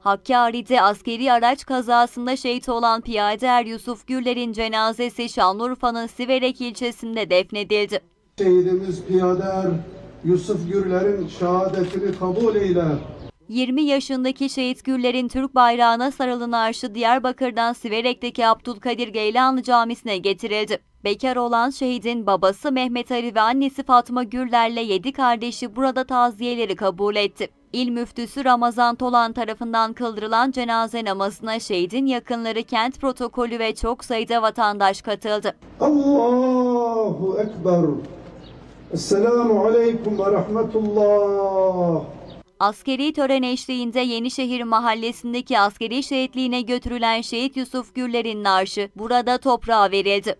Hakkari'de askeri araç kazasında şehit olan piyade er Yusuf Gürler'in cenazesi Şanlıurfa'nın Siverek ilçesinde defnedildi. Şehidimiz Piyader Yusuf Gürler'in şehadetini kabul eyle. 20 yaşındaki şehit Gürler'in Türk bayrağına sarılı narşı Diyarbakır'dan Siverek'teki Abdülkadir Geylanlı Camisi'ne getirildi. Bekar olan şehidin babası Mehmet Ali ve annesi Fatma Gürler'le 7 kardeşi burada taziyeleri kabul etti. İl müftüsü Ramazan Tolan tarafından kıldırılan cenaze namazına şehidin yakınları kent protokolü ve çok sayıda vatandaş katıldı. Allahu Ekber. Esselamu Aleyküm ve Rahmetullah. Askeri tören eşliğinde Yenişehir mahallesindeki askeri şehitliğine götürülen şehit Yusuf Gürler'in narşı burada toprağa verildi.